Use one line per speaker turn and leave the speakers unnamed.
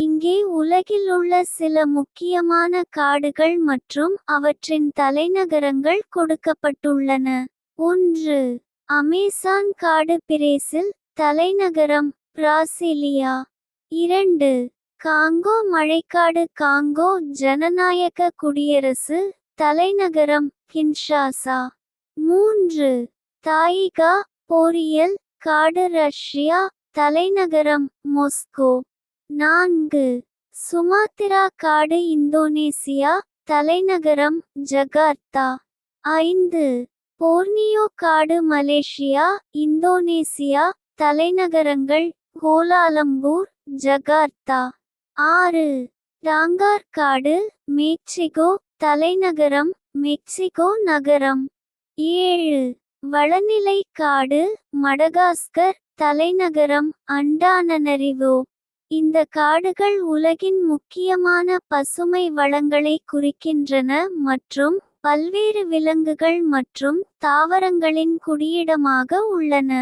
இங்கே உலகிலுள்ள சில முக்கியமான காடுகள் மற்றும் அவற்றின் தலைநகரங்கள் கொடுக்கப்பட்டுள்ளன. ஒன்று. அமேசான் காடு பிரேசில் தலைநகரம் பிராசிலியா. இரண்டு. காங்கோ மழைக்காடு காங்கோ ஜனநாயக குடியரசு தலைநகரம் கின்ஷாசா. மூன்று. தாயிகா போரியல் காடு ரஷ்யா தலைநகரம் மொஸ்கோ. நான்கு. சுமாத்திரா காடு இந்தோனேசியா தலைநகரம் ஜகார்த்தா. ஐந்து. போர்னியோ காடு மலேசியா இந்தோனேசியா தலைநகரங்கள் கோலாலம்பூர் ஜகார்த்தா. ஆறு. டாங்கார் காடு மெக்சிகோ தலைநகரம் மெக்சிகோ நகரம். ஏழு. வளநிலை காடு மடகாஸ்கர் தலைநகரம் அண்டானனரிவோ. இந்த காடுகள் உலகின் முக்கியமான பசுமை வளங்களை குறிக்கின்றன மற்றும் பல்வேறு விலங்குகள் மற்றும் தாவரங்களின் குடியிடமாக உள்ளன.